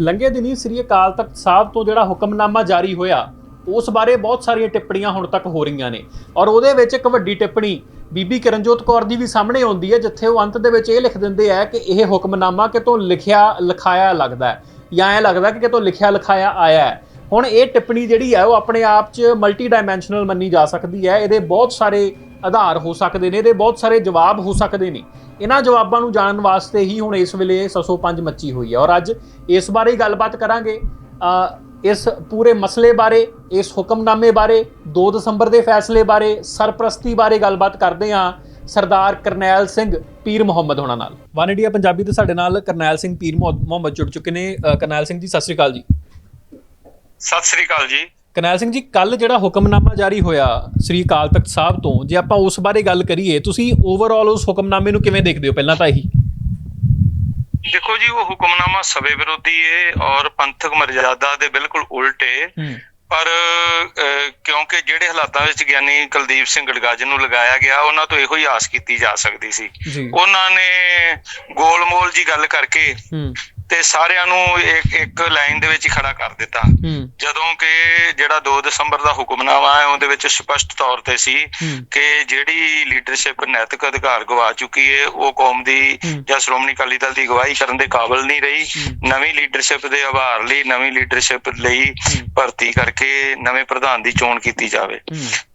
ਲੰਘੇ ਦਿਨੀ ਸ੍ਰੀ ਅਕਾਲ ਤਖਤ ਸਾਹਿਬ ਤੋਂ ਜਿਹੜਾ ਹੁਕਮਨਾਮਾ ਜਾਰੀ ਹੋਇਆ, ਉਸ ਬਾਰੇ ਬਹੁਤ ਸਾਰੀਆਂ ਟਿੱਪਣੀਆਂ ਹੁਣ ਤੱਕ ਹੋ ਰਹੀਆਂ ਨੇ। ਔਰ ਉਹਦੇ ਵਿੱਚ ਇੱਕ ਵੱਡੀ ਟਿੱਪਣੀ ਬੀਬੀ ਕਿਰਨਜੋਤ ਕੌਰ ਦੀ ਵੀ ਸਾਹਮਣੇ ਆਉਂਦੀ ਹੈ, ਜਿੱਥੇ ਉਹ ਅੰਤ ਦੇ ਵਿੱਚ ਇਹ ਲਿਖ ਦਿੰਦੇ ਆ ਕਿ ਇਹ ਹੁਕਮਨਾਮਾ ਕਿਤੋਂ ਲਿਖਿਆ, ਲਿਖਾਇਆ ਲੱਗਦਾ ਹੈ। ਜਾਂ ਐ ਲੱਗਦਾ ਕਿ ਕਿਤੋਂ ਲਿਖਿਆ, ਲਿਖਾਇਆ ਆਇਆ ਹੈ। ਹੁਣ ਇਹ ਟਿੱਪਣੀ ਜਿਹੜੀ ਹੈ, ਉਹ ਆਪਣੇ ਆਪ 'ਚ ਮਲਟੀ ਡਾਈਮੈਂਸ਼ਨਲ ਮੰਨੀ ਜਾ ਸਕਦੀ ਹੈ। ਇਹਦੇ ਬਹੁਤ ਸਾਰੇ ਆਧਾਰ ਹੋ ਸਕਦੇ ਨੇ ਇਹਦੇ ਬਹੁਤ ਸਾਰੇ ਜਵਾਬ ਹੋ ਸਕਦੇ ਨੇ। ਇਹਨਾਂ ਜਵਾਬਾਂ ਨੂੰ ਜਾਣਨ ਵਾਸਤੇ ਹੀ ਹੁਣ ਇਸ ਵੇਲੇ 605 ਮੱਚੀ ਹੋਈ ਹੈ ਔਰ ਅੱਜ ਇਸ ਬਾਰੇ ਹੀ ਗੱਲਬਾਤ ਕਰਾਂਗੇ। ਇਸ ਪੂਰੇ ਮਸਲੇ ਬਾਰੇ, ਇਸ ਹੁਕਮਨਾਮੇ ਬਾਰੇ 2 ਦਸੰਬਰ ਦੇ ਫੈਸਲੇ ਬਾਰੇ, ਸਰਪ੍ਰਸਤੀ ਬਾਰੇ ਗੱਲਬਾਤ ਕਰਦੇ ਹਾਂ ਸਰਦਾਰ ਕਰਨੈਲ ਸਿੰਘ ਪੀਰ ਮੁਹੰਮਦ ਹੋਣਾ ਨਾਲ। ਵਨ ਇੰਡੀਆ ਪੰਜਾਬੀ ਤੇ ਸਾਡੇ ਨਾਲ ਕਰਨੈਲ ਸਿੰਘ ਪੀਰ ਮੁਹੰਮਦ ਜੁੜ ਚੁੱਕੇ ਨੇ। ਕਰਨੈਲ ਸਿੰਘ ਜੀ, ਸਤਿ ਸ੍ਰੀ ਅਕਾਲ ਜੀ। ਸਤਿ ਸ੍ਰੀ ਅਕਾਲ ਜੀ। ਕਰਨੈਲ ਸਿੰਘ ਜੀ ਕੱਲ ਜਿਹੜਾ ਹੁਕਮਨਾਮਾ ਜਾਰੀ ਹੋਇਆ ਸ੍ਰੀ ਅਕਾਲ ਤਖਤ ਸਾਹਿਬ ਤੋਂ ਜੇ ਆਪਾਂ ਉਸ ਬਾਰੇ ਗੱਲ ਕਰੀਏ ਤੁਸੀਂ ਓਵਰਆਲ ਉਸ ਹੁਕਮਨਾਮੇ ਨੂੰ ਕਿਵੇਂ ਦੇਖਦੇ ਹੋ? ਪਹਿਲਾਂ ਤਾਂ ਇਹੀ। ਦੇਖੋ ਜੀ ਉਹ ਹੁਕਮਨਾਮਾ ਸਵੇ ਵਿਰੋਧੀ ਏ ਔਰ ਪੰਥਕ ਮਰਜ਼ਾਦਾ ਦੇ ਬਿਲਕੁਲ ਉਲਟ। ਏ ਪਰ ਕਿਉਂਕਿ ਜਿਹੜੇ ਹਾਲਾਤਾਂ ਵਿੱਚ ਗਿਆਨੀ ਕੁਲਦੀਪ ਸਿੰਘ ਗੜਗਾਜ ਨੂੰ ਲਗਾਇਆ ਗਿਆ ਉਹਨਾਂ ਤੋਂ ਇਹੋ ਹੀ ਆਸ ਕੀਤੀ ਜਾ ਸਕਦੀ ਸੀ। ਉਹਨਾਂ ਨੇ ਗੋਲਮੋਲ ਜੀ ਗੱਲ ਕਰਕੇ ਤੇ ਸਾਰਿਆਂ ਨੂੰ ਇੱਕ ਇੱਕ ਲਾਈਨ ਦੇ ਵਿੱਚ ਹੀ ਖੜਾ ਕਰ ਦਿੱਤਾ। ਜਦੋਂ ਕਿ ਜਿਹੜਾ 2 ਦਸੰਬਰ ਦਾ ਹੁਕਮਨਾਮਾ ਹੈ ਉਹਦੇ ਵਿੱਚ ਸਪਸ਼ਟ ਤੌਰ ਤੇ ਸੀ ਕਿ ਜਿਹੜੀ ਲੀਡਰਸ਼ਿਪ ਨੈਤਿਕ ਅਧਿਕਾਰ ਗਵਾ ਚੁੱਕੀ ਹੈ ਉਹ ਕੌਮ ਦੀ। ਜਾਂ ਸ਼੍ਰੋਮਣੀ ਅਕਾਲੀ ਦਲ ਦੀ ਅਗਵਾਈ ਕਰਨ ਦੇ ਕਾਬਿਲ ਨਹੀਂ ਰਹੀ। ਨਵੀਂ ਲੀਡਰਸ਼ਿਪ ਦੇ ਆਭਾਰ ਲਈ ਨਵੀਂ ਲੀਡਰਸ਼ਿਪ ਲਈ ਭਰਤੀ ਕਰਕੇ ਨਵੇਂ ਪ੍ਰਧਾਨ ਦੀ ਚੋਣ ਕੀਤੀ ਜਾਵੇ।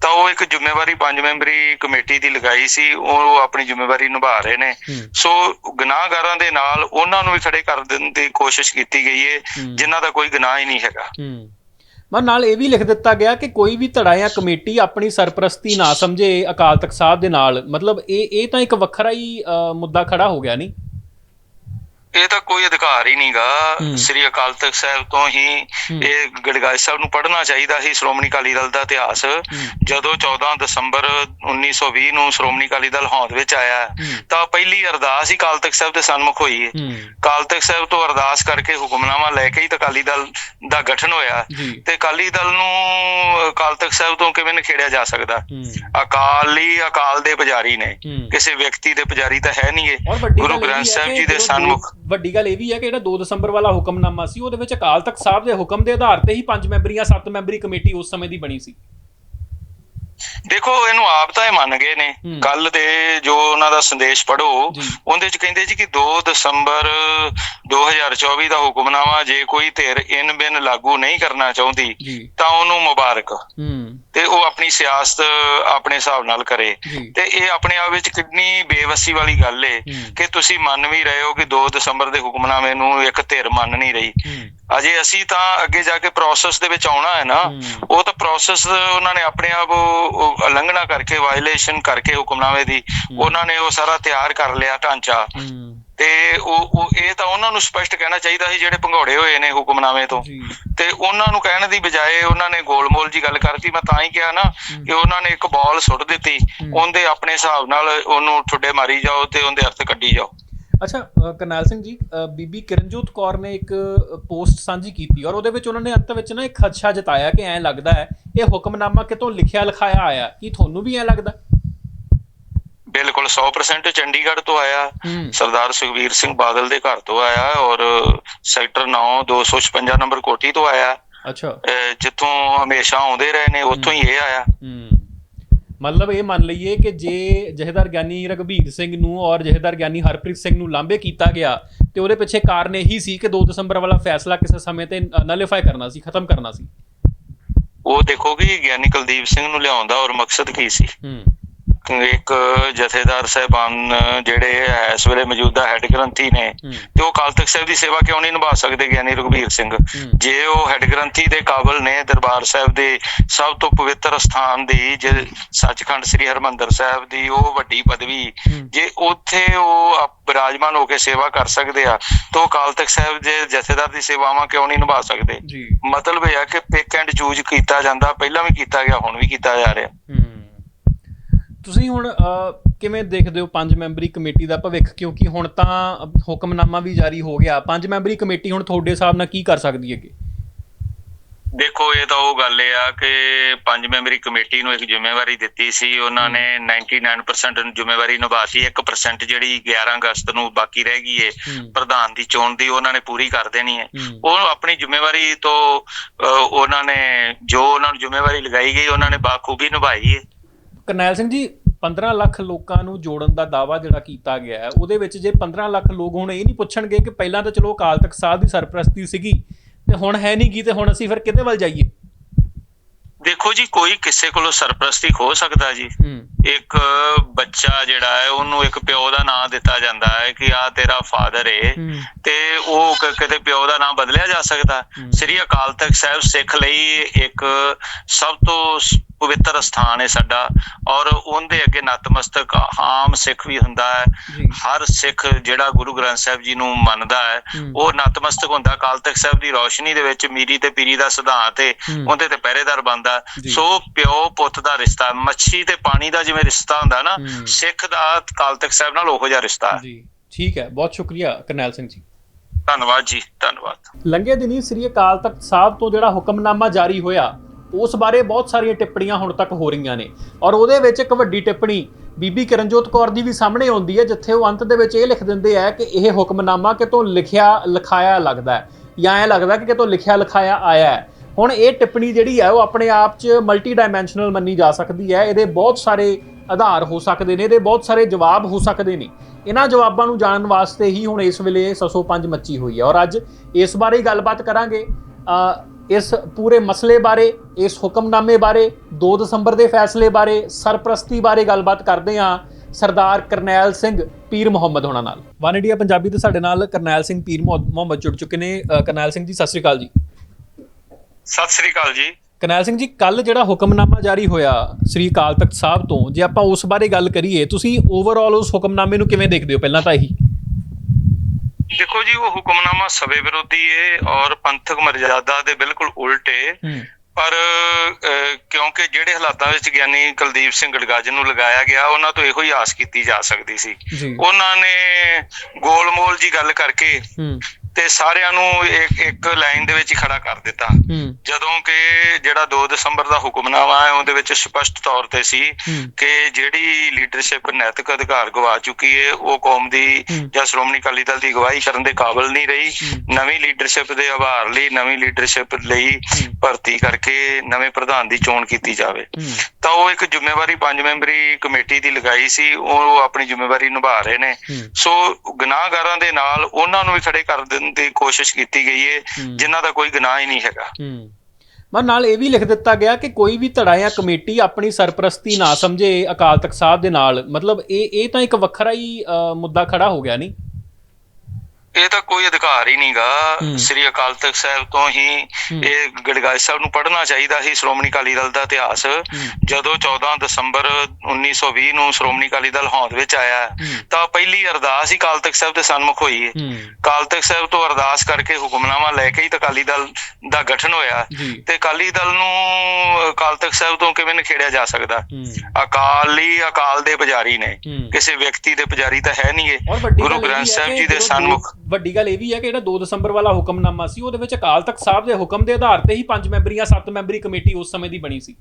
ਤਾਂ ਉਹ ਇੱਕ ਜ਼ਿੰਮੇਵਾਰੀ ਪੰਜ ਮੈਂਬਰੀ ਕਮੇਟੀ ਦੀ ਲਗਾਈ ਸੀ ਉਹ ਆਪਣੀ ਜ਼ਿੰਮੇਵਾਰੀ ਨਿਭਾ ਰਹੇ ਨੇ। ਸੋ ਗੁਨਾਹਗਾਰਾਂ ਦੇ ਨਾਲ ਉਹਨਾਂ ਨੂੰ ਵੀ ਖੜੇ ਕਰ ਦੇਣ ਦੀ ਕੋਸ਼ਿਸ਼ ਕੀਤੀ ਗਈ ਹੈ। ਜਿਨ੍ਹਾਂ ਦਾ ਕੋਈ ਗੁਨਾਹ ਹੀ ਨਹੀਂ ਹੈਗਾ। ਪਰ ਨਾਲ ਇਹ ਵੀ ਲਿਖ ਦਿੱਤਾ ਗਿਆ ਕਿ ਕੋਈ ਵੀ ਧੜਾ ਜਾਂ ਕਮੇਟੀ ਆਪਣੀ ਸਰਪ੍ਰਸਤੀ ਨਾ ਸਮਝੇ ਅਕਾਲ ਤਖਤ ਸਾਹਿਬ ਦੇ ਨਾਲ। ਮਤਲਬ ਇਹ ਇਹ ਤਾਂ ਇੱਕ ਵੱਖਰਾ ਹੀ ਮੁੱਦਾ ਖੜਾ ਹੋ ਗਿਆ ਨਹੀਂ ਇਹ ਤਾਂ ਕੋਈ ਅਧਿਕਾਰ ਹੀ ਨਹੀਂਗਾ। ਸ੍ਰੀ ਅਕਾਲ ਤਖਤ ਸਾਹਿਬ ਤੋਂ ਹੀ। ਇਹ ਗੜਗਾਈ ਸਾਹਿਬ ਨੂੰ ਪੜ੍ਹਨਾ ਚਾਹੀਦਾ ਸੀ ਸ਼੍ਰੋਮਣੀ ਅਕਾਲੀ ਦਲ ਦਾ ਇਤਿਹਾਸ। ਜਦੋਂ 14 ਦਸੰਬਰ 1920 ਨੂੰ ਸ਼੍ਰੋਮਣੀ ਅਕਾਲੀ ਦਲ ਹੋਂਦ ਵਿੱਚ ਆਇਆ। ਤਾਂ ਪਹਿਲੀ ਅਰਦਾਸ ਹੀ ਅਕਾਲ ਤਖਤ ਸਾਹਿਬ ਦੇ ਸਨਮੁਖ ਹੋਈ ਹੈ। ਅਕਾਲ ਤਖਤ ਸਾਹਿਬ ਤੋਂ ਅਰਦਾਸ ਕਰਕੇ ਹੁਕਮਨਾਮਾ ਲੈ ਕੇ ਹੀ ਤਾਂ ਅਕਾਲੀ ਦਲ ਦਾ ਗਠਨ ਹੋਇਆ। ਤੇ ਅਕਾਲੀ ਦਲ ਨੂੰ ਅਕਾਲ ਤਖਤ ਸਾਹਿਬ ਤੋਂ ਕਿਵੇਂ ਨਿਖੇੜਿਆ ਜਾ ਸਕਦਾ? ਅਕਾਲੀ ਅਕਾਲ ਦੇ ਪੁਜਾਰੀ ਨੇ। ਕਿਸੇ ਵਿਅਕਤੀ ਦੇ ਪੁਜਾਰੀ ਤਾਂ ਹੈ ਨਹੀਂ ਇਹ ਗੁਰੂ ਗ੍ਰੰਥ ਸਾਹਿਬ ਜੀ ਦੇ ਸਨਮੁਖ ਵੱਡੀ ਗੱਲ ਇਹ ਵੀ ਹੈ ਕਿ ਜਿਹੜਾ 2 ਦਸੰਬਰ ਵਾਲਾ ਹੁਕਮਨਾਮਾ ਸੀ, ਉਹਦੇ ਵਿੱਚ ਅਕਾਲ ਤਖਤ ਸਾਹਿਬ ਦੇ ਹੁਕਮ ਦੇ ਆਧਾਰ ਤੇ ਹੀ ਪੰਜ ਮੈਂਬਰੀਆਂ, ਸੱਤ ਮੈਂਬਰੀ ਕਮੇਟੀ ਉਸ ਸਮੇਂ ਦੀ ਬਣੀ ਸੀ। ਦੇਖੋ ਇਹਨੂੰ ਆਪ ਤਾਂ ਇਹ ਮੰਨ ਗਏ ਨੇ। ਕੱਲ ਦੇ ਜੋ ਉਹਨਾਂ ਦਾ ਸੰਦੇਸ਼ ਪੜੋ। ਉਹਦੇ ਚ ਕਹਿੰਦੇ ਜੀ ਕਿ 2 ਦਸੰਬਰ 2024 ਦਾ ਹੁਕਮਨਾਮਾ ਜੇ ਕੋਈ ਧਿਰ ਇਨ ਬਿਨ ਲਾਗੂ ਨਹੀਂ ਕਰਨਾ ਚਾਹੁੰਦੀ ਤਾਂ ਉਹਨੂੰ ਮੁਬਾਰਕ ਤੇ ਉਹ ਆਪਣੀ ਸਿਆਸਤ ਆਪਣੇ ਹਿਸਾਬ ਨਾਲ ਕਰੇ ਤੇ ਇਹ ਆਪਣੇ ਆਪ ਵਿੱਚ ਕਿੰਨੀ ਬੇਵਸੀ ਵਾਲੀ ਗੱਲ ਏ। ਕਿ ਤੁਸੀਂ ਮੰਨ ਵੀ ਰਹੇ ਹੋ ਕਿ 2 ਦਸੰਬਰ ਦੇ ਹੁਕਮਨਾਮੇ ਨੂੰ ਇੱਕ ਧਿਰ ਮੰਨ ਨਹੀਂ ਰਹੀ ਅਜੇ ਅਸੀਂ ਤਾਂ ਅੱਗੇ ਜਾ ਕੇ ਪ੍ਰੋਸੈਸ ਦੇ ਵਿੱਚ ਆਉਣਾ ਹੈ ਨਾ। ਉਹ ਤਾਂ ਪ੍ਰੋਸੈਸ ਉਹਨਾਂ ਨੇ ਆਪਣੇ ਆਪ ਉਲੰਘਣਾ ਕਰਕੇ ਵਾਇਲੇਸ਼ਨ ਕਰਕੇ ਹੁਕਮਨਾਮੇ ਦੀ ਉਹਨਾਂ ਨੇ ਉਹ ਸਾਰਾ ਤਿਆਰ ਕਰ ਲਿਆ ਢਾਂਚਾ। ਤੇ ਉਹ ਉਹ ਇਹ ਤਾਂ ਉਹਨਾਂ ਨੂੰ ਸਪਸ਼ਟ ਕਹਿਣਾ ਚਾਹੀਦਾ ਸੀ ਜਿਹੜੇ ਭੰਗੌੜੇ ਹੋਏ ਨੇ ਹੁਕਮਨਾਮੇ ਤੋਂ। ਤੇ ਉਹਨਾਂ ਨੂੰ ਕਹਿਣ ਦੀ ਬਜਾਏ ਉਹਨਾਂ ਨੇ ਗੋਲਮੋਲ ਜੀ ਗੱਲ ਕਰਤੀ। ਮੈਂ ਤਾਂ ਹੀ ਕਿਹਾ ਨਾ ਕਿ ਉਹਨਾਂ ਨੇ ਇੱਕ ਬਾਲ ਸੁੱਟ ਦਿੱਤੀ। ਉਹਦੇ ਆਪਣੇ ਹਿਸਾਬ ਨਾਲ ਉਹਨੂੰ ਠੁੱਡੇ ਮਾਰੀ ਜਾਓ ਤੇ ਉਹਦੇ ਅਰਥ ਕੱਢੀ ਜਾਓ। ਅੱਛਾ ਕਰਨੈਲ ਸਿੰਘ ਜੀ ਬੀਬੀ ਕਿਰਨਜੋਤ ਕੌਰ ਨੇ ਇੱਕ ਪੋਸਟ ਸਾਂਝੀ ਕੀਤੀ ਔਰ ਉਹਦੇ ਵਿੱਚ ਉਹਨਾਂ ਨੇ ਅੰਤ ਵਿੱਚ ਨਾ ਇੱਕ ਖਦਸ਼ਾ ਜਤਾਇਆ ਕਿ ਐਂ ਲੱਗਦਾ ਹੈ ਇਹ ਹੁਕਮਨਾਮਾ ਕਿਤੋਂ ਲਿਖਿਆ ਲਿਖਾਇਆ ਆਇਆ ਕੀ ਤੁਹਾਨੂੰ ਵੀ ਐਂ ਲੱਗਦਾ? ਬਿਲਕੁਲ 100% ਚੰਡੀਗੜ੍ਹ ਤੋਂ ਆਇਆ ਸਰਦਾਰ ਸੁਖਬੀਰ ਸਿੰਘ ਬਾਦਲ ਦੇ ਘਰ ਤੋਂ ਆਇਆ ਔਰ ਸੈਕਟਰ 9 256 ਨੰਬਰ ਕੋਠੀ ਤੋਂ ਆਇਆ। ਅੱਛਾ। ਜਿੱਥੋਂ ਹਮੇਸ਼ਾ ਆਉਂਦੇ ਰਹੇ ਨੇ ਉੱਥੋਂ ਹੀ ਇਹ ਆਇਆ। ਮਤਲਬ ਇਹ ਮੰਨ ਲਈਏ ਕਿ ਜੇ ਜਹੇਦਾਰ ਗਿਆਨੀ ਰਗਵੀਰ ਸਿੰਘ ਨੂੰ ਔਰ ਜਹੇਦਾਰ ਗਿਆਨੀ ਹਰਪ੍ਰੀਤ ਸਿੰਘ ਨੂੰ ਲਾਂਬੇ ਕੀਤਾ ਗਿਆ ਤੇ ਉਹਦੇ ਪਿੱਛੇ ਕਾਰਨ ਇਹੀ ਸੀ ਕਿ 2 ਦਸੰਬਰ ਵਾਲਾ ਫੈਸਲਾ ਕਿਸੇ ਸਮੇਂ ਤੇ ਨਲੀਫਾਈ ਕਰਨਾ ਸੀ ਖਤਮ ਕਰਨਾ ਸੀ। ਉਹ ਦੇਖੋ ਕਿ ਗਿਆਨੀ ਕੁਲਦੀਪ ਸਿੰਘ ਨੂੰ ਲਿਆਉਣ ਦਾ ਔਰ ਮਕਸਦ ਕੀ ਸੀ? ਹੂੰ। ਇੱਕ ਜਥੇਦਾਰ ਸਾਹਿਬਾਨ ਜਿਹੜੇ ਇਸ ਵੇਲੇ ਮੌਜੂਦਾ ਹੈੱਡ ਗ੍ਰੰਥੀ ਨੇ ਤੇ ਉਹ ਅਕਾਲ ਤਖਤ ਸਾਹਿਬ ਦੀ ਸੇਵਾ ਕਿਉਂ ਨਹੀਂ ਨਿਭਾ ਸਕਦੇ ਗਿਆਨੀ ਰਘਬੀਰ ਸਿੰਘ? ਜੇ ਉਹ ਹੈੱਡ ਗ੍ਰੰਥੀ ਦੇ ਕਾਬਲ ਨੇ ਦਰਬਾਰ ਸਾਹਿਬ ਦੇ ਸਭ ਤੋਂ ਪਵਿੱਤਰ ਸਥਾਨ ਦੀ ਜੇ ਸੱਚਖੰਡ ਸ੍ਰੀ ਹਰਮੰਦਰ ਸਾਹਿਬ ਦੀ ਉਹ ਵੱਡੀ ਪਦਵੀ। ਜੇ ਉੱਥੇ ਉਹ ਬਿਰਾਜਮਾਨ ਹੋ ਕੇ ਸੇਵਾ ਕਰ ਸਕਦੇ ਆ ਤਾਂ ਉਹ ਅਕਾਲ ਤਖਤ ਸਾਹਿਬ ਦੇ ਜਥੇਦਾਰ ਦੀ ਸੇਵਾਵਾਂ ਕਿਉਂ ਨਹੀਂ ਨਿਭਾ ਸਕਦੇ? ਮਤਲਬ ਇਹ ਆ ਕਿ ਪਿਕ ਐਂਡ ਚੂਜ਼ ਕੀਤਾ ਜਾਂਦਾ ਪਹਿਲਾਂ ਵੀ ਕੀਤਾ ਗਿਆ ਹੁਣ ਵੀ ਕੀਤਾ ਜਾ ਰਿਹਾ। ਹੂੰ। ਤੁਸੀਂ ਹੁਣ ਕਿਵੇਂ ਦੇਖਦੇ ਹੋ ਪੰਜ ਮੈਂਬਰੀ ਕਮੇਟੀ ਦਾ ਭਵਿੱਖ? ਕਿਉਂਕਿ ਹੁਣ ਤਾਂ ਹੁਕਮਨਾਮਾ ਵੀ ਜਾਰੀ ਹੋ ਗਿਆ। ਪੰਜ ਮੈਂਬਰੀ ਕਮੇਟੀ ਹੁਣ ਤੁਹਾਡੇ ਹਿਸਾਬ ਨਾਲ ਕੀ ਕਰ ਸਕਦੀ ਹੈ ਅੱਗੇ ਦੇਖੋ ਇਹ ਤਾਂ ਉਹ ਗੱਲ ਇਹ ਆ ਕਿ ਪੰਜ ਮੈਂਬਰੀ ਕਮੇਟੀ ਨੂੰ ਇੱਕ ਜ਼ਿੰਮੇਵਾਰੀ ਦਿੱਤੀ ਸੀ। ਉਹਨਾਂ ਨੇ 99% ਜ਼ਿੰਮੇਵਾਰੀ ਨਿਭਾਤੀ 1% ਜਿਹੜੀ 11 ਅਗਸਤ ਨੂੰ ਬਾਕੀ ਰਹਿ ਗਈ ਏ ਹੂੰ। ਪ੍ਰਧਾਨ ਦੀ ਚੋਣ ਦੀ ਉਹਨਾਂ ਨੇ ਪੂਰੀ ਕਰ ਦੇਣੀ ਹੈ ਹੂੰ। ਉਹ ਆਪਣੀ ਜ਼ਿੰਮੇਵਾਰੀ ਤੋਂ ਅਹ, ਉਹਨਾਂ ਨੇ ਜੋ ਉਹਨਾਂ ਨੂੰ ਜ਼ਿੰਮੇਵਾਰੀ ਲਗਾਈ ਗਈ ਉਹਨਾਂ ਨੇ ਬਾਖੂਬੀ ਨਿਭਾਈ ਹੈ ਕਰਨੈਲ ਸਿੰਘ ਜੀ 15 ਲੱਖ ਲੋਕਾਂ ਨੂੰ ਜੋੜਨ ਦਾ ਦਾਵਾ ਜਿਹੜਾ ਕੀਤਾ ਗਿਆ ਹੈ ਉਹਦੇ ਵਿੱਚ ਜੇ 15 ਲੱਖ ਲੋਕ ਹੁਣ ਇਹ ਨਹੀਂ ਪੁੱਛਣਗੇ ਕਿ ਪਹਿਲਾਂ ਤਾਂ ਚਲੋ ਅਕਾਲ ਤਖਤ ਸਾਹਿਬ ਦੀ ਸਰਪ੍ਰਸਤੀ ਸੀਗੀ ਤੇ ਹੁਣ ਹੈ ਨਹੀਂ ਗੀ ਤੇ ਹੁਣ ਅਸੀਂ ਫਿਰ ਕਿਹਦੇ ਵੱਲ ਜਾਈਏ? ਦੇਖੋ ਜੀ ਕੋਈ ਕਿਸੇ ਕੋਲੋਂ ਸਰਪ੍ਰਸਤੀ ਖੋ ਸਕਦਾ ਜੀ। ਇੱਕ ਬੱਚਾ ਜਿਹੜਾ ਹੈ ਉਹਨੂੰ ਇੱਕ ਪਿਓ ਦਾ ਨਾਂ ਦਿੱਤਾ ਜਾਂਦਾ ਹੈ ਕਿ ਆ ਤੇਰਾ ਫਾਦਰ ਏ ਤੇ ਉਹ ਕ- ਕਿਤੇ ਪਿਓ ਦਾ ਨਾਮ ਬਦਲਿਆ ਜਾ ਸਕਦਾ। ਸ੍ਰੀ ਅਕਾਲ ਤਖਤ ਸਾਹਿਬ ਸਿੱਖ ਲਈ ਇੱਕ ਸਭ ਤੋਂ ਪਵਿੱਤਰ ਸਥਾਨ ਹੈ ਸਾਡਾ ਔਰ ਉਹਦੇ ਅੱਗੇ ਨਤਮਸਤਕ ਆਮ ਸਿੱਖ ਵੀ ਹੁੰਦਾ ਹੈ। ਹਰ ਸਿੱਖ ਜਿਹੜਾ ਗੁਰੂ ਗ੍ਰੰਥ ਸਾਹਿਬ ਜੀ ਨੂੰ ਮੰਨਦਾ ਹੈ। ਉਹ ਨਤਮਸਤਕ ਹੁੰਦਾ। ਅਕਾਲ ਤਖਤ ਸਾਹਿਬ ਦੀ ਰੋਸ਼ਨੀ ਦੇ ਵਿੱਚ ਮੀਰੀ ਤੇ ਪੀਰੀ ਦਾ ਸਿਧਾਂਤ ਹੈ। ਉਹਦੇ ਤੇ ਪਹਿਰੇਦਾਰ ਬੰਦਾ। ਸੋ ਪਿਓ ਪੁੱਤ ਦਾ ਰਿਸ਼ਤਾ ਮੱਛੀ ਤੇ ਪਾਣੀ ਦਾ ਜਿਵੇਂ ਰਿਸ਼ਤਾ ਹੁੰਦਾ ਨਾ। ਸਿੱਖ ਦਾ ਅਕਾਲ ਤਖਤ ਸਾਹਿਬ ਨਾਲ ਉਹੋ ਜਿਹਾ ਰਿਸ਼ਤਾ ਹੈ। ਜੀ। ਠੀਕ ਹੈ। ਬਹੁਤ ਸ਼ੁਕਰੀਆ ਕਰਨੈਲ ਸਿੰਘ ਜੀ। ਧੰਨਵਾਦ ਜੀ। ਧੰਨਵਾਦ। ਲੰਘੇ ਦਿਨੀ ਸ੍ਰੀ ਅਕਾਲ ਤਖਤ ਸਾਹਿਬ ਤੋਂ ਜਿਹੜਾ ਹੁਕਮਨਾਮਾ ਜਾਰੀ ਹੋਇਆ ਉਸ ਬਾਰੇ ਬਹੁਤ ਸਾਰੀਆਂ ਟਿੱਪਣੀਆਂ ਹੁਣ ਤੱਕ ਹੋ ਰਹੀਆਂ ਨੇ। ਔਰ ਉਹਦੇ ਵਿੱਚ ਇੱਕ ਵੱਡੀ ਟਿੱਪਣੀ ਬੀਬੀ ਕਰਨਜੋਤ ਕੌਰ ਦੀ ਵੀ ਸਾਹਮਣੇ ਆਉਂਦੀ ਹੈ ਜਿੱਥੇ ਉਹ ਅੰਤ ਦੇ ਵਿੱਚ ਇਹ ਲਿਖ ਦਿੰਦੇ ਆ ਕਿ ਇਹ ਹੁਕਮਨਾਮਾ ਕਿਤੋਂ ਲਿਖਿਆ ਲਿਖਾਇਆ ਲੱਗਦਾ ਹੈ। ਜਾਂ ਐ ਲੱਗਦਾ ਕਿ ਕਿਤੋਂ ਲਿਖਿਆ ਲਿਖਾਇਆ ਆਇਆ ਹੈ। ਹੁਣ ਇਹ ਟਿੱਪਣੀ ਜਿਹੜੀ ਹੈ ਉਹ ਆਪਣੇ ਆਪ 'ਚ ਮਲਟੀ ਡਾਈਮੈਂਸ਼ਨਲ ਮੰਨੀ ਜਾ ਸਕਦੀ ਹੈ। ਇਹਦੇ ਬਹੁਤ ਸਾਰੇ ਆਧਾਰ ਹੋ ਸਕਦੇ ਨੇ ਇਹਦੇ ਬਹੁਤ ਸਾਰੇ ਜਵਾਬ ਹੋ ਸਕਦੇ ਨੇ। ਇਹਨਾਂ ਜਵਾਬਾਂ ਨੂੰ ਜਾਣਨ ਵਾਸਤੇ ਹੀ ਹੁਣ ਇਸ ਵੇਲੇ ਸਸੋ ਪੰਜ ਮੱਚੀ ਹੋਈ ਹੈ। ਔਰ ਅੱਜ ਇਸ ਬਾਰੇ ਗੱਲਬਾਤ ਕਰਾਂਗੇ। ਅ, ਇਸ ਪੂਰੇ ਮਸਲੇ ਬਾਰੇ ਇਸ ਹੁਕਮਨਾਮੇ ਬਾਰੇ 2 ਦਸੰਬਰ ਦੇ ਫੈਸਲੇ ਬਾਰੇ ਸਰਪ੍ਰਸਤੀ ਬਾਰੇ ਗੱਲਬਾਤ ਕਰਦੇ ਹਾਂ ਸਰਦਾਰ ਕਰਨੈਲ ਸਿੰਘ ਪੀਰ ਮੁਹੰਮਦ ਹੋਣਾ ਨਾਲ। ਵਨ ਇੰਡੀਆ ਪੰਜਾਬੀ ਤੇ ਸਾਡੇ ਨਾਲ ਕਰਨੈਲ ਸਿੰਘ ਪੀਰ ਮੁਹ- ਮੁਹੰਮਦ ਜੁੜ ਚੁੱਕੇ ਨੇ। ਕਰਨੈਲ ਸਿੰਘ ਜੀ ਸਤਿ ਸ੍ਰੀ ਅਕਾਲ ਜੀ। ਸਤਿ ਸ੍ਰੀ ਅਕਾਲ ਜੀ। ਕਰਨੈਲ ਸਿੰਘ ਜੀ ਕੱਲ ਜਿਹੜਾ ਹੁਕਮਨਾਮਾ ਜਾਰੀ ਹੋਇਆ ਸ੍ਰੀ ਅਕਾਲ ਤਖਤ ਸਾਹਿਬ ਤੋਂ ਜੇ ਆਪਾਂ ਉਸ ਬਾਰੇ ਗੱਲ ਕਰੀਏ ਤੁਸੀਂ ਓਵਰਆਲ ਉਸ ਹੁਕਮਨਾਮੇ ਨੂੰ ਕਿਵੇਂ ਦੇਖਦੇ ਹੋ? ਪਹਿਲਾਂ ਤਾਂ ਇਹੀ। ਦੇਖੋ ਜੀ ਉਹ ਹੁਕਮਨਾਮਾ ਸਵੇ ਵਿਰੋਧੀ ਏ ਔਰ ਪੰਥਕ ਮਰਜ਼ਾਦਾ ਦੇ ਬਿਲਕੁਲ ਉਲਟ ਏ। ਪਰ ਕਿਉਂਕਿ ਜਿਹੜੇ ਹਾਲਾਤਾਂ ਵਿੱਚ ਗਿਆਨੀ ਕੁਲਦੀਪ ਸਿੰਘ ਗੜਗਾਜ ਨੂੰ ਲਗਾਇਆ ਗਿਆ ਉਹਨਾਂ ਤੋਂ ਇਹੋ ਹੀ ਆਸ ਕੀਤੀ ਜਾ ਸਕਦੀ ਸੀ। ਉਹਨਾਂ ਨੇ ਗੋਲਮੋਲ ਜੀ ਗੱਲ ਕਰਕੇ ਤੇ ਸਾਰਿਆਂ ਨੂੰ ਇੱਕ ਇੱਕ ਲਾਈਨ ਦੇ ਵਿੱਚ ਖੜਾ ਕਰ ਦਿੱਤਾ। ਜਦੋਂ ਕਿ ਜਿਹੜਾ 2 ਦਸੰਬਰ ਦਾ ਹੁਕਮਨਾਮਾ ਹੈ ਉਹਦੇ ਵਿੱਚ ਸਪਸ਼ਟ ਤੌਰ ਤੇ ਸੀ ਕਿ ਜਿਹੜੀ ਲੀਡਰਸ਼ਿਪ ਨੈਤਿਕ ਅਧਿਕਾਰ ਗਵਾ ਚੁੱਕੀ ਹੈ ਉਹ ਕੌਮ ਦੀ। ਜਾਂ ਸ਼੍ਰੋਮਣੀ ਅਕਾਲੀ ਦਲ ਦੀ ਅਗਵਾਈ ਕਰਨ ਦੇ ਕਾਬਿਲ ਨਹੀਂ ਰਹੀ। ਨਵੀਂ ਲੀਡਰਸ਼ਿਪ ਦੇ ਆਭਾਰ ਲਈ ਨਵੀਂ ਲੀਡਰਸ਼ਿਪ ਲਈ। ਭਰਤੀ ਕਰਕੇ ਨਵੇਂ ਪ੍ਰਧਾਨ ਦੀ ਚੋਣ ਕੀਤੀ ਜਾਵੇ। ਤਾਂ ਉਹ ਇੱਕ ਜ਼ਿੰਮੇਵਾਰੀ ਪੰਜ ਮੈਂਬਰੀ ਕਮੇਟੀ ਦੀ ਲਗਾਈ ਸੀ ਉਹ ਆਪਣੀ ਜ਼ਿੰਮੇਵਾਰੀ ਨਿਭਾ ਰਹੇ ਨੇ। ਸੋ ਗੁਨਾਹਗਾਰਾਂ ਦੇ ਨਾਲ ਉਹਨਾਂ ਨੂੰ ਵੀ ਖੜੇ ਕਰ ਦੇਣ ਦੀ ਕੋਸ਼ਿਸ਼ ਕੀਤੀ ਗਈ ਹੈ। ਜਿਨ੍ਹਾਂ ਦਾ ਕੋਈ ਗੁਨਾਹ ਹੀ ਨਹੀਂ ਹੈਗਾ। ਪਰ ਨਾਲ ਇਹ ਵੀ ਲਿਖ ਦਿੱਤਾ ਗਿਆ ਕਿ ਕੋਈ ਵੀ ਧੜਾ ਜਾਂ ਕਮੇਟੀ ਆਪਣੀ ਸਰਪ੍ਰਸਤੀ ਨਾ ਸਮਝੇ ਅਕਾਲ ਤਖਤ ਸਾਹਿਬ ਦੇ ਨਾਲ। ਮਤਲਬ ਇਹ ਇਹ ਤਾਂ ਇੱਕ ਵੱਖਰਾ ਹੀ ਮੁੱਦਾ ਖੜਾ ਹੋ ਗਿਆ ਨਹੀਂ ਇਹ ਤਾਂ ਕੋਈ ਅਧਿਕਾਰ ਹੀ ਨਹੀਂਗਾ। ਸ੍ਰੀ ਅਕਾਲ ਤਖਤ ਸਾਹਿਬ ਤੋਂ ਹੀ। ਇਹ ਗੜਗਾਜ ਸਾਹਿਬ ਨੂੰ ਪੜ੍ਹਨਾ ਚਾਹੀਦਾ ਸੀ ਸ਼੍ਰੋਮਣੀ ਅਕਾਲੀ ਦਲ ਦਾ ਇਤਿਹਾਸ ਜਦੋਂ 14 ਦਸੰਬਰ 1920 ਨੂੰ ਸ਼੍ਰੋਮਣੀ ਅਕਾਲੀ ਦਲ ਹੋਂਦ ਵਿੱਚ ਆਇਆ। ਤਾਂ ਪਹਿਲੀ ਅਰਦਾਸ ਹੀ ਅਕਾਲ ਤਖਤ ਸਾਹਿਬ ਦੇ ਸਨਮੁਖ ਹੋਈ ਹੈ ਅਕਾਲ ਤਖਤ ਸਾਹਿਬ ਤੋਂ ਅਰਦਾਸ ਕਰਕੇ ਹੁਕਮਨਾਮਾ ਲੈ ਕੇ ਹੀ ਤਾਂ ਅਕਾਲੀ ਦਲ ਦਾ ਗਠਨ ਹੋਇਆ ਤੇ ਅਕਾਲੀ ਦਲ ਨੂੰ ਅਕਾਲ ਤਖਤ ਸਾਹਿਬ ਤੋਂ ਕਿਵੇਂ ਨਿਖੇੜਿਆ ਜਾ ਸਕਦਾ ਅਕਾਲੀ ਅਕਾਲ ਦੇ ਪੁਜਾਰੀ ਨੇ। ਕਿਸੇ ਵਿਅਕਤੀ ਦੇ ਪੁਜਾਰੀ ਤਾਂ ਹੈ ਨਹੀਂ ਇਹ। ਗੁਰੂ ਗ੍ਰੰਥ ਸਾਹਿਬ ਜੀ ਦੇ ਸਨਮੁਖ ਵੱਡੀ ਗੱਲ ਇਹ ਵੀ ਹੈ ਕਿ ਜਿਹੜਾ 2 ਦਸੰਬਰ ਵਾਲਾ ਹੁਕਮਨਾਮਾ ਸੀ ਉਹਦੇ ਵਿੱਚ ਅਕਾਲ ਤਖਤ ਸਾਹਿਬ ਦੇ ਹੁਕਮ ਦੇ ਆਧਾਰ ਤੇ ਹੀ ਪੰਜ ਮੈਂਬਰੀਆਂ ਸੱਤ ਮੈਂਬਰੀ ਕਮੇਟੀ ਉਸ ਸਮੇਂ ਦੀ ਬਣੀ ਸੀ।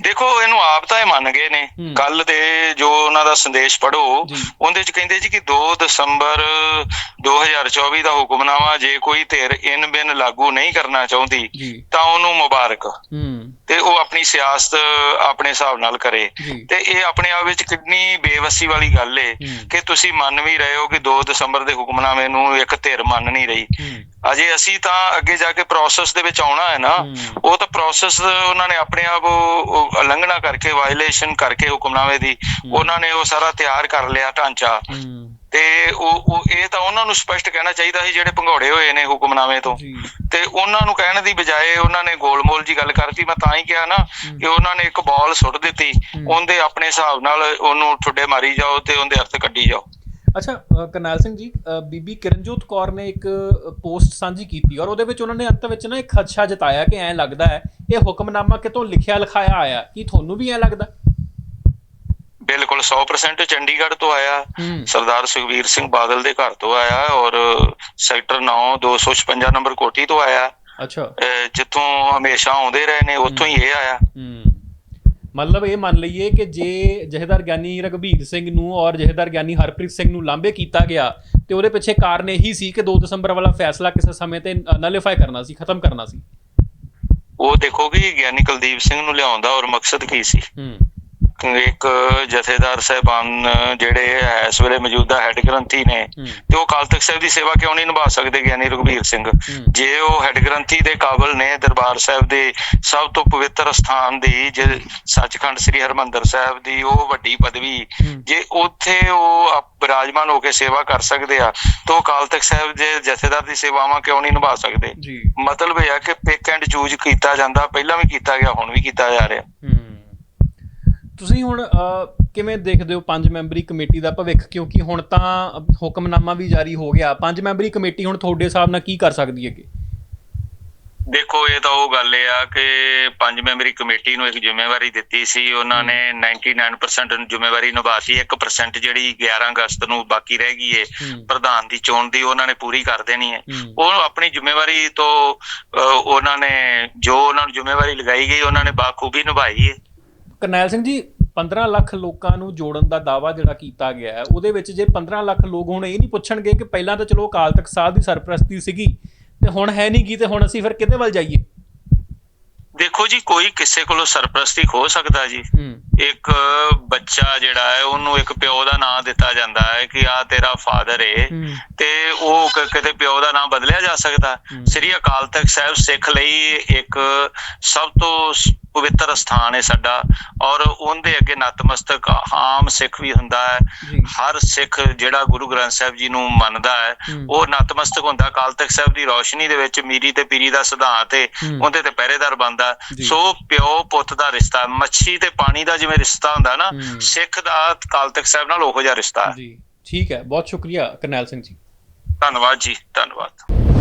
ਦੇਖੋ ਇਹਨੂੰ ਆਪ ਤਾਂ ਇਹ ਮੰਨ ਗਏ ਨੇ। ਕੱਲ ਦੇ ਜੋ ਉਹਨਾਂ ਦਾ ਸੰਦੇਸ਼ ਪੜੋ। ਉਹਦੇ ਚ ਕਹਿੰਦੇ ਜੀ ਕਿ 2 ਦਸੰਬਰ 2024 ਦਾ ਹੁਕਮਨਾਮਾ ਜੇ ਕੋਈ ਧਿਰ ਇਨ ਬਿਨ ਲਾਗੂ ਨਹੀਂ ਕਰਨਾ ਚਾਹੁੰਦੀ ਤਾਂ ਉਹਨੂੰ ਮੁਬਾਰਕ। ਤੇ ਉਹ ਆਪਣੀ ਸਿਆਸਤ ਆਪਣੇ ਹਿਸਾਬ ਨਾਲ ਕਰੇ। ਤੇ ਇਹ ਆਪਣੇ ਆਪ ਵਿੱਚ ਕਿੰਨੀ ਬੇਵਸੀ ਵਾਲੀ ਗੱਲ ਏ। ਕਿ ਤੁਸੀਂ ਮੰਨ ਵੀ ਰਹੇ ਹੋ ਕਿ 2 ਦਸੰਬਰ ਦੇ ਹੁਕਮਨਾਮੇ ਨੂੰ ਇੱਕ ਧਿਰ ਮੰਨ ਨਹੀਂ ਰਹੀ। ਅਜੇ ਅਸੀਂ ਤਾਂ ਅੱਗੇ ਜਾ ਕੇ ਪ੍ਰੋਸੈਸ ਦੇ ਵਿੱਚ ਆਉਣਾ ਹੈ ਨਾ। ਉਹ ਤਾਂ ਪ੍ਰੋਸੈਸ ਉਹਨਾਂ ਨੇ ਆਪਣੇ ਆਪ ਉਹ- ਉਲੰਘਣਾ ਕਰਕੇ ਵਾਇਲੇਸ਼ਨ ਕਰਕੇ ਹੁਕਮਨਾਮੇ ਦੀ ਉਹਨਾਂ ਨੇ ਉਹ ਸਾਰਾ ਤਿਆਰ ਕਰ ਲਿਆ ਢਾਂਚਾ। ਤੇ ਉਹ ਉਹ ਇਹ ਤਾਂ ਉਹਨਾਂ ਨੂੰ ਸਪਸ਼ਟ ਕਹਿਣਾ ਚਾਹੀਦਾ ਸੀ ਜਿਹੜੇ ਭੰਗੌੜੇ ਹੋਏ ਨੇ ਹੁਕਮਨਾਮੇ ਤੋਂ। ਤੇ ਉਹਨਾਂ ਨੂੰ ਕਹਿਣ ਦੀ ਬਜਾਏ ਉਹਨਾਂ ਨੇ ਗੋਲਮੋਲ ਜੀ ਗੱਲ ਕਰਤੀ ਮੈਂ ਤਾਂ ਹੀ ਕਿਹਾ ਨਾ ਕਿ ਉਹਨਾਂ ਨੇ ਇੱਕ ਬਾਲ ਸੁੱਟ ਦਿੱਤੀ ਉਹਦੇ ਆਪਣੇ ਹਿਸਾਬ ਨਾਲ ਉਹਨੂੰ ਠੁੱਡੇ ਮਾਰੀ ਜਾਓ ਤੇ ਉਹਦੇ ਅਰਥ ਕੱਢੀ ਜਾਓ। ਅੱਛਾ ਕਰਨੈਲ ਸਿੰਘ ਜੀ ਬੀਬੀ ਕਿਰਨਜੋਤ ਕੌਰ ਨੇ ਇੱਕ ਪੋਸਟ ਸਾਂਝੀ ਕੀਤੀ ਔਰ ਉਹਦੇ ਵਿੱਚ ਉਹਨਾਂ ਨੇ ਅੰਤ ਵਿੱਚ ਨਾ ਇੱਕ ਖਦਸ਼ਾ ਜਤਾਇਆ ਕਿ ਐਂ ਲੱਗਦਾ ਹੈ ਇਹ ਹੁਕਮਨਾਮਾ ਕਿਤੋਂ ਲਿਖਿਆ ਲਿਖਾਇਆ ਆਇਆ ਕੀ ਤੁਹਾਨੂੰ ਵੀ ਐਂ ਲੱਗਦਾ? ਬਿਲਕੁਲ 100% ਚੰਡੀਗੜ੍ਹ ਤੋਂ ਆਇਆ ਸਰਦਾਰ ਸੁਖਬੀਰ ਸਿੰਘ ਬਾਦਲ ਦੇ ਘਰ ਤੋਂ ਆਇਆ ਔਰ ਸੈਕਟਰ 9 256 ਨੰਬਰ ਕੋਠੀ ਤੋਂ ਆਇਆ। ਅੱਛਾ। ਜਿੱਥੋਂ ਹਮੇਸ਼ਾ ਆਉਂਦੇ ਰਹੇ ਨੇ ਉੱਥੋਂ ਹੀ ਇਹ ਆਇਆ। ਹੂੰ। ਮਤਲਬ ਇਹ ਮੰਨ ਲਈਏ ਕਿ ਜੇ ਜਹੇਦਾਰ ਗਿਆਨੀ ਰਘਬੀਰ ਸਿੰਘ ਨੂੰ ਔਰ ਜਹੇਦਾਰ ਗਿਆਨੀ ਹਰਪ੍ਰੀਤ ਸਿੰਘ ਨੂੰ ਲਾਂਬੇ ਕੀਤਾ ਗਿਆ ਤੇ ਉਹਦੇ ਪਿੱਛੇ ਕਾਰਨ ਇਹੀ ਸੀ ਕਿ 2 ਦਸੰਬਰ ਵਾਲਾ ਫੈਸਲਾ ਕਿਸੇ ਸਮੇਂ ਤੇ ਨਲੀਫਾਈ ਕਰਨਾ ਸੀ ਖਤਮ ਕਰਨਾ ਸੀ। ਉਹ ਦੇਖੋ ਕਿ ਗਿਆਨੀ ਕੁਲਦੀਪ ਸਿੰਘ ਨੂੰ ਲਿਆਉਣ ਦਾ ਔਰ ਮਕਸਦ ਕੀ ਸੀ? ਹੂੰ। ਇੱਕ ਜਥੇਦਾਰ ਸਾਹਿਬਾਨ ਜਿਹੜੇ ਇਸ ਵੇਲੇ ਮੌਜੂਦਾ ਹੈੱਡ ਗ੍ਰੰਥੀ ਨੇ ਤੇ ਉਹ ਅਕਾਲ ਤਖਤ ਸਾਹਿਬ ਦੀ ਸੇਵਾ ਕਿਉਂ ਨਹੀਂ ਨਿਭਾ ਸਕਦੇ ਗਿਆਨੀ ਰਘਬੀਰ ਸਿੰਘ? ਜੇ ਉਹ ਹੈੱਡ ਗ੍ਰੰਥੀ ਦੇ ਕਾਬਲ ਨੇ ਦਰਬਾਰ ਸਾਹਿਬ ਦੇ ਸਭ ਤੋਂ ਪਵਿੱਤਰ ਸਥਾਨ ਦੀ ਜੇ ਸੱਚਖੰਡ ਸ੍ਰੀ ਹਰਮੰਦਰ ਸਾਹਿਬ ਦੀ ਉਹ ਵੱਡੀ ਪਦਵੀ। ਜੇ ਉੱਥੇ ਉਹ ਬਿਰਾਜਮਾਨ ਹੋ ਕੇ ਸੇਵਾ ਕਰ ਸਕਦੇ ਆ ਤਾਂ ਉਹ ਅਕਾਲ ਤਖਤ ਸਾਹਿਬ ਦੇ ਜਥੇਦਾਰ ਦੀ ਸੇਵਾਵਾਂ ਕਿਉਂ ਨਹੀਂ ਨਿਭਾ ਸਕਦੇ? ਮਤਲਬ ਇਹ ਆ ਕਿ ਪਿਕ ਐਂਡ ਚੂਜ਼ ਕੀਤਾ ਜਾਂਦਾ ਪਹਿਲਾਂ ਵੀ ਕੀਤਾ ਗਿਆ ਹੁਣ ਵੀ ਕੀਤਾ ਜਾ ਰਿਹਾ। ਤੁਸੀਂ ਹੁਣ ਅਹ, ਕਿਵੇਂ ਦੇਖਦੇ ਹੋ ਪੰਜ ਮੈਂਬਰੀ ਕਮੇਟੀ ਦਾ ਭਵਿੱਖ? ਕਿਉਂਕਿ ਹੁਣ ਤਾਂ ਹੁਕਮਨਾਮਾ ਵੀ ਜਾਰੀ ਹੋ ਗਿਆ। ਪੰਜ ਮੈਂਬਰੀ ਕਮੇਟੀ ਹੁਣ ਤੁਹਾਡੇ ਹਿਸਾਬ ਨਾਲ ਕੀ ਕਰ ਸਕਦੀ ਹੈ ਅੱਗੇ ਦੇਖੋ ਇਹ ਤਾਂ ਉਹ ਗੱਲ ਆ ਕਿ ਪੰਜ ਮੈਂਬਰੀ ਕਮੇਟੀ ਨੂੰ ਇੱਕ ਜ਼ਿੰਮੇਵਾਰੀ ਦਿੱਤੀ ਸੀ। ਉਹਨਾਂ ਨੇ 99% ਜ਼ਿੰਮੇਵਾਰੀ ਨਿਭਾਤੀ 1% ਜਿਹੜੀ 11 ਅਗਸਤ ਨੂੰ ਬਾਕੀ ਰਹਿ ਗਈ ਏ। ਹੂੰ। ਪ੍ਰਧਾਨ ਦੀ ਚੋਣ ਦੀ ਉਹਨਾਂ ਨੇ ਪੂਰੀ ਕਰ ਦੇਣੀ ਹੈ ਹੂੰ। ਉਹ ਆਪਣੀ ਜ਼ਿੰਮੇਵਾਰੀ ਤੋਂ ਅਹ, ਉਹਨਾਂ ਨੇ ਜੋ ਉਹਨਾਂ ਨੂੰ ਜ਼ਿੰਮੇਵਾਰੀ ਲਗਾਈ ਗਈ ਉਹਨਾਂ ਨੇ ਬਾਖੂਬੀ ਨਿਭਾਈ ਹੈ ਕਰਨੈਲ ਸਿੰਘ ਜੀ 15 ਲੱਖ ਲੋਕਾਂ ਨੂੰ ਜੋੜਨ ਦਾ ਦਾਵਾ ਜਿਹੜਾ ਕੀਤਾ ਗਿਆ ਹੈ ਉਹਦੇ ਵਿੱਚ ਜੇ 15 ਲੱਖ ਲੋਕ ਹੁਣ ਇਹ ਨਹੀਂ ਪੁੱਛਣਗੇ ਕਿ ਪਹਿਲਾਂ ਤਾਂ ਚਲੋ ਅਕਾਲ ਤਖਤ ਸਾਹਿਬ ਦੀ ਸਰਪ੍ਰਸਤੀ ਸੀਗੀ ਤੇ ਹੁਣ ਹੈ ਨਹੀਂ ਗੀ ਤੇ ਹੁਣ ਅਸੀਂ ਫਿਰ ਕਿਹਦੇ ਵੱਲ ਜਾਈਏ? ਦੇਖੋ ਜੀ ਕੋਈ ਕਿਸੇ ਕੋਲੋਂ ਸਰਪ੍ਰਸਤੀ ਖੋ ਸਕਦਾ ਜੀ। ਇੱਕ ਬੱਚਾ ਜਿਹੜਾ ਹੈ ਉਹਨੂੰ ਇੱਕ ਪਿਓ ਦਾ ਨਾਂ ਦਿੱਤਾ ਜਾਂਦਾ ਹੈ ਕਿ ਆ ਤੇਰਾ ਫਾਦਰ ਏ। ਤੇ ਉਹ ਕ- ਕਿਤੇ ਪਿਓ ਦਾ ਨਾਮ ਬਦਲਿਆ ਜਾ ਸਕਦਾ। ਸ੍ਰੀ ਅਕਾਲ ਤਖਤ ਸਾਹਿਬ ਸਿੱਖ ਲਈ ਇੱਕ ਸਭ ਤੋਂ ਪਵਿੱਤਰ ਸਥਾਨ ਹੈ ਸਾਡਾ ਔਰ ਉਹਦੇ ਅੱਗੇ ਨਤਮਸਤਕ ਆਮ ਸਿੱਖ ਵੀ ਹੁੰਦਾ ਹੈ। ਹਰ ਸਿੱਖ ਜਿਹੜਾ ਗੁਰੂ ਗ੍ਰੰਥ ਸਾਹਿਬ ਜੀ ਨੂੰ ਮੰਨਦਾ ਹੈ। ਉਹ ਨਤਮਸਤਕ ਹੁੰਦਾ। ਅਕਾਲ ਤਖਤ ਸਾਹਿਬ ਦੀ ਰੋਸ਼ਨੀ ਦੇ ਵਿੱਚ ਮੀਰੀ ਤੇ ਪੀਰੀ ਦਾ ਸਿਧਾਂਤ ਹੈ ਹਮ। ਉਹਦੇ ਤੇ ਪਹਿਰੇਦਾਰ ਬਣਦਾ ਜੀ। ਸੋ ਪਿਓ ਪੁੱਤ ਦਾ ਰਿਸ਼ਤਾ ਮੱਛੀ ਤੇ ਪਾਣੀ ਦਾ ਜਿਵੇਂ ਰਿਸ਼ਤਾ ਹੁੰਦਾ ਨਾ। ਸਿੱਖ ਦਾ ਅਕਾਲ ਤਖਤ ਸਾਹਿਬ ਨਾਲ ਉਹੋ ਜਿਹਾ ਰਿਸ਼ਤਾ ਹੈ। ਜੀ। ਠੀਕ ਹੈ। ਬਹੁਤ ਸ਼ੁਕਰੀਆ ਕਰਨੈਲ ਸਿੰਘ ਜੀ। ਧੰਨਵਾਦ ਜੀ। ਧੰਨਵਾਦ।